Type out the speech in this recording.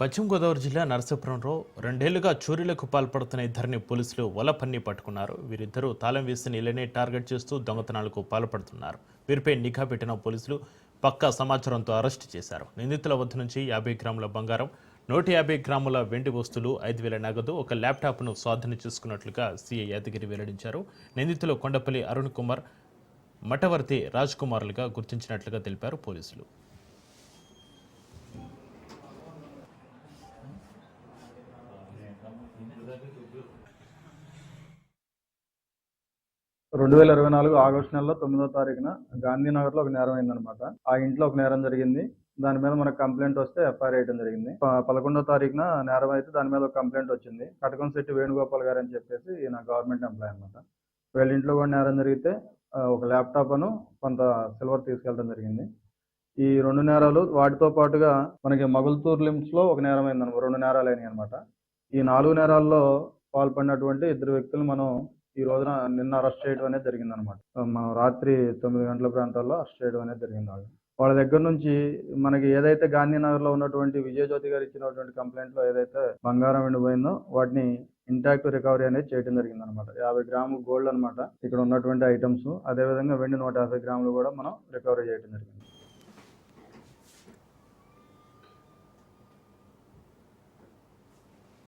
పశ్చిమ గోదావరి జిల్లా నరసాపురంలో రెండేళ్ళుగా చోరీలకు పాల్పడుతున్న ఇద్దరిని పోలీసులు వలపన్ని పట్టుకున్నారు. వీరిద్దరూ తాళం వేసిన ఇళ్ళనే టార్గెట్ చేస్తూ దొంగతనాలకు పాల్పడుతున్నారు. వీరిపై నిఘా పెట్టిన పోలీసులు పక్కా సమాచారంతో అరెస్టు చేశారు. నిందితుల వద్ద నుంచి యాభై గ్రాముల బంగారం నూట యాభై గ్రాముల వెండి వస్తువులు ఐదు వేల నగదు ఒక ల్యాప్టాప్ను స్వాధీనం చేసుకున్నట్లుగా సీఐ యాదగిరి వెల్లడించారు. నిందితులు కొండపల్లి అరుణ్ కుమార్ మఠవర్తి రాజ్ కుమార్లుగా గుర్తించినట్లుగా తెలిపారు పోలీసులు. రెండు వేల ఇరవై నాలుగు ఆగస్టు నెలలో తొమ్మిదో తారీఖున గాంధీనగర్లో ఒక నేరం అయిందనమాట ఆ ఇంట్లో ఒక నేరం జరిగింది. దాని మీద మనకు కంప్లైంట్ వస్తే ఎఫ్ఐఆర్ వేయడం జరిగింది. పదకొండో తారీఖున నేరం అయితే దాని మీద ఒక కంప్లైంట్ వచ్చింది. కటకం శెట్టి వేణుగోపాల్ గారు అని చెప్పేసి ఈయన గవర్నమెంట్ ఎంప్లాయ్ అనమాట వీళ్ళ ఇంట్లో కూడా నేరం జరిగితే ఒక ల్యాప్టాప్ అను కొంత సిల్వర్ తీసుకెళ్ళడం జరిగింది. ఈ రెండు నేరాలు వాటితో పాటుగా మనకి మగుల్తూర్ లిమ్స్లో ఒక నేరం అయిందనమాట రెండు నేరాలు అయినాయి అనమాట ఈ నాలుగు నేరాల్లో పాల్పడినటువంటి ఇద్దరు వ్యక్తులు మనం ఈ రోజున నిన్న అరెస్ట్ చేయడం అనేది జరిగింది అనమాట మనం రాత్రి తొమ్మిది గంటల ప్రాంతాల్లో అరెస్ట్ చేయడం అనేది జరిగింది వాళ్ళు వాళ్ళ దగ్గర నుంచి మనకి ఏదైతే గాంధీనగర్లో ఉన్నటువంటి విజయజ్యోతి గారు ఇచ్చినటువంటి కంప్లైంట్లో ఏదైతే బంగారం ఎండిపోయిందో వాటిని ఇంటాక్ట్ రికవరీ అనేది చేయడం జరిగింది అనమాట యాభై గ్రాములు గోల్డ్ అన్నమాట. ఇక్కడ ఉన్నటువంటి ఐటమ్స్ అదే విధంగా వెండి నూట యాభై గ్రాములు కూడా మనం రికవరీ చేయడం జరిగింది.